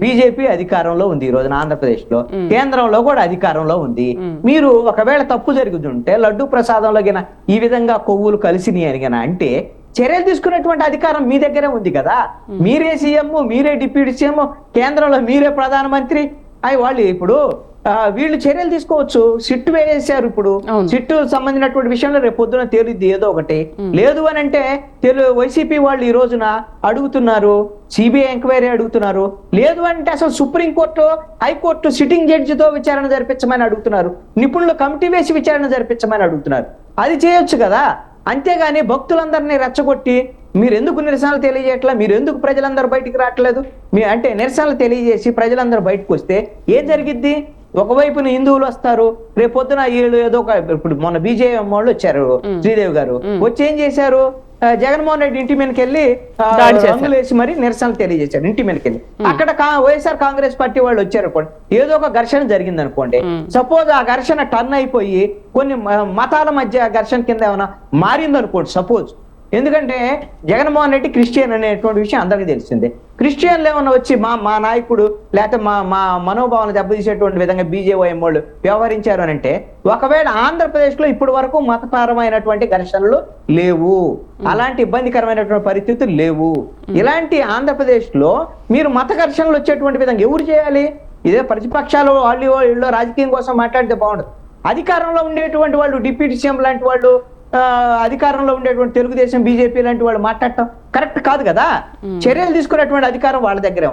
BJP అధికారంలో ఉంది ఈ రోజున ఆంధ్రప్రదేశ్లో కేంద్రంలో కూడా అధికారంలో ఉంది. మీరు ఒకవేళ తప్పు జరుగుతుంటే లడ్డు ప్రసాదంలో గిన ఈ విధంగా కొవ్వులు కలిసినాయి అని గిన అంటే చర్యలు తీసుకునేటువంటి అధికారం మీ దగ్గరే ఉంది కదా. మీరే సీఎం మీరే డిప్యూటీ సీఎం కేంద్రంలో మీరే ప్రధానమంత్రి అవి వాళ్ళు ఇప్పుడు వీళ్ళు చర్యలు తీసుకోవచ్చు. సిట్టు వేసేశారు ఇప్పుడు. సిట్టు సంబంధించినటువంటి విషయంలో రేపు పొద్దున తేలిద్ది ఏదో ఒకటి. లేదు అని అంటే తెలు వైసీపీ వాళ్ళు ఈ రోజున అడుగుతున్నారు. సిబిఐ ఎంక్వైరీ అడుగుతున్నారు. లేదు అంటే అసలు సుప్రీంకోర్టు హైకోర్టు సిట్టింగ్ జడ్జితో విచారణ జరిపించమని అడుగుతున్నారు. నిపుణులు కమిటీ వేసి విచారణ జరిపించమని అడుగుతున్నారు. అది చేయొచ్చు కదా. అంతేగాని భక్తులందరినీ రెచ్చగొట్టి మీరు ఎందుకు నిరసనలు తెలియజేయట్లా? మీరు ఎందుకు ప్రజలందరూ బయటికి రావట్లేదు? మీ అంటే నిరసనలు తెలియజేసి ప్రజలందరూ బయటకు వస్తే ఏం జరిగిద్ది? ఒకవైపున హిందువులు వస్తారు రేపు పొద్దున వీళ్ళు ఏదో ఒక ఇప్పుడు మొన్న బీజేఎం వాళ్ళు వచ్చారు శ్రీదేవి గారు. వచ్చి ఏం చేశారు? జగన్మోహన్ రెడ్డి ఇంటి మీదకి వెళ్ళి ఆ, దాడి చేశారు. రంగులు వేసి మరి నిరసనలు తెలియజేశారు ఇంటి మీదకి వెళ్ళి. అక్కడ వైఎస్ఆర్ కాంగ్రెస్ పార్టీ వాళ్ళు వచ్చారు అనుకోండి. ఏదో ఒక ఘర్షణ జరిగింది అనుకోండి సపోజ్ ఆ ఘర్షణ టర్న్ అయిపోయి కొన్ని మతాల మధ్య ఘర్షణ కింద ఏమైనా మారింది అనుకోండి సపోజ్. ఎందుకంటే జగన్మోహన్ రెడ్డి క్రిస్టియన్ అనేటువంటి విషయం అందరికీ తెలిసిందే. క్రిస్టియన్లు ఏమన్నా వచ్చి మా మా నాయకుడు లేకపోతే మా మా మనోభావాలను దెబ్బతీసేటువంటి విధంగా బీజేవైఎం వాళ్ళు వ్యవహరించారు అని అంటే ఒకవేళ ఆంధ్రప్రదేశ్లో ఇప్పటి వరకు మతపరమైనటువంటి ఘర్షణలు లేవు. అలాంటి ఇబ్బందికరమైనటువంటి పరిస్థితులు లేవు. ఇలాంటి ఆంధ్రప్రదేశ్లో మీరు మత ఘర్షణలు వచ్చేటువంటి విధంగా ఎవరు చేయాలి? ఇదే ప్రతిపక్షాలు వాళ్ళు వీళ్ళు రాజకీయం కోసం మాట్లాడితే బాగుండదు. అధికారంలో ఉండేటువంటి వాళ్ళు డిప్యూటీ సీఎం లాంటి వాళ్ళు అధికారంలో ఉండేటువంటి తెలుగుదేశం బీజేపీ లాంటి వాళ్ళు మాట్లాడటం కరెక్ట్ కాదు కదా చర్యలు తీసుకునేటువంటి అధికారం వాళ్ళ దగ్గరే.